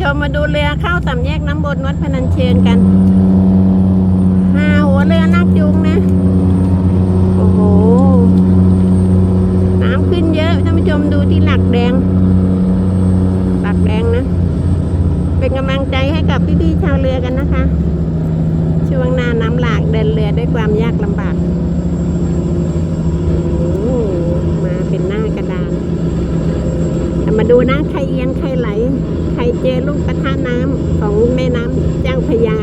ชมมาดูเรือเข้าสามแยกน้ำบนวัดพนัญเชิงกันหาหัวเรือนักจุงนะ โอ้โห น้ำขึ้นเยอะท่านผู้ชมดูที่หลักแดง หลักแดงนะ เป็นกำลังใจให้กับพี่ๆชาวเรือกันนะคะ ช่วงหน้าน้ำหลากเดินเรือด้วยความยากลำบากโอ้โหมาเป็นหน้ากระดาน มาดูนะใครเอียงใครไหล เจอลูกกระทะน้ำของแม่น้ำเจ้าพยา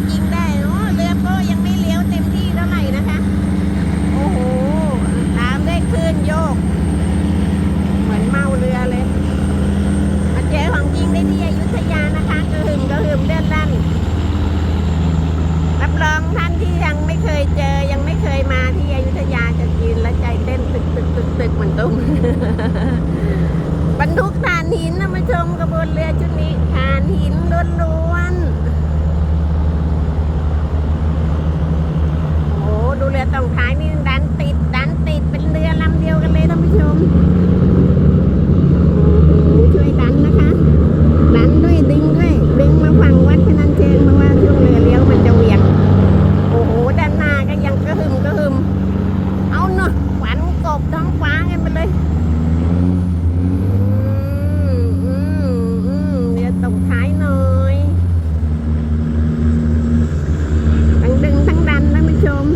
มาดูของจริงได้โอ้เรือโป้ยังไม่เลี้ยวเต็มที่เท่าไหร่นะคะ โอ้โหตามได้คลื่นโยก เหมือนเมาเรือเลย มาเจอของจริงได้ที่อยุธยานะคะกระหึ่มกระหึ่มเลื่อนลั่นรับรองท่านที่ยังไม่เคยเจอยังไม่เคยมาที่อยุธยาจะยืนและใจเต้นตึกตึกตึกตึกเหมือนตุ้มบรรทุกถ่านหินนะมาชมกระบวนเรือชุดนี้ถ่านหินล้วนๆ โอ้โหดูเรือตรงท้ายนี่ดันติดดันติดเป็นเรือลำเดียว กันเลยท่านผู้ชม โอ้โหช่วยดันนะคะ ดันด้วยดึงด้วยดึงมาฝั่งวัดพนัญเชิงเพราะว่าช่วงเรือเลี้ยวมันจะเหวียง โอ้โหด้านหน้าก็ยังกระหึ่มกระหึ่มเอาเนาะขวัญกบท้องฟ้ากันไปเลย อืมอืมอืมเดี๋ยวตกท้ายหน่อยทั้งดึงทั้งดันท่านผู้ชม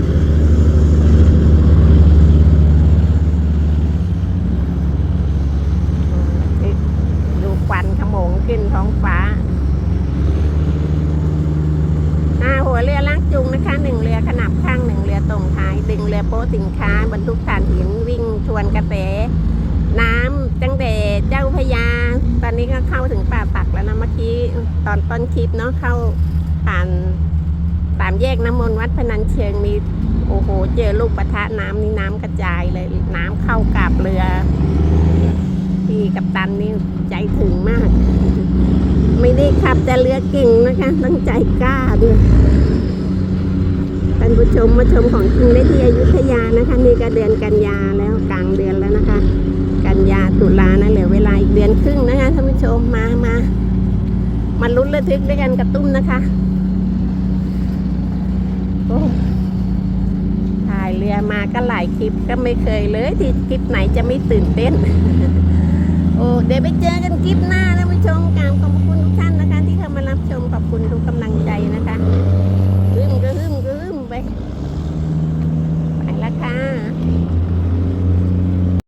ดูควันขโมงขึ้นท้องฟ้าอ่าหัวเรือลากจูงนะคะ หนึ่งเรือขนาบข้างหนึ่งเรือตรงท้ายดึงเรือโป๊สินค้าบรรทุกถ่านหินวิ่งชวนกระแสน้ำตั้งแต่เจ้าพยา ตอนนี้ก็เข้าถึงป่าตักแล้วนะเมื่อกี้ตอนต้นคลิปเนาะเข้าผ่านสามแยกน้ำมนต์วัดพนัญเชิงมีโอ้โหเจอลูกปะทะน้ำนี่น้ำกระจายเลยน้ำเข้ากับเรือ พี่กับตันนี่ใจถึงมาก ไม่ได้ขับแต่เรือเก่งนะคะ ต้องใจกล้าด้วยานผู้ชมมาชมของจริงได้ที่อยุธยานะคะ นี่ก็เดือนกันยาแล้วกลางเดือนแล้วนะคะ กันยาตุลานะเหลือเวลาอีกเดือนครึ่งนะคะท่านผู้ชมมามามาลุ้นระทึกด้วยกันกระตุ้มนะคะโอ้ถ่ายเรือมาก็หลายคลิปก็ไม่เคยเลยที่คลิปไหนจะไม่ตื่นเต้น โอ้เดี๋ยวไปเจอกันคลิปหน้านะผู้ชมกราบขอบคุณทุกท่านนะคะที่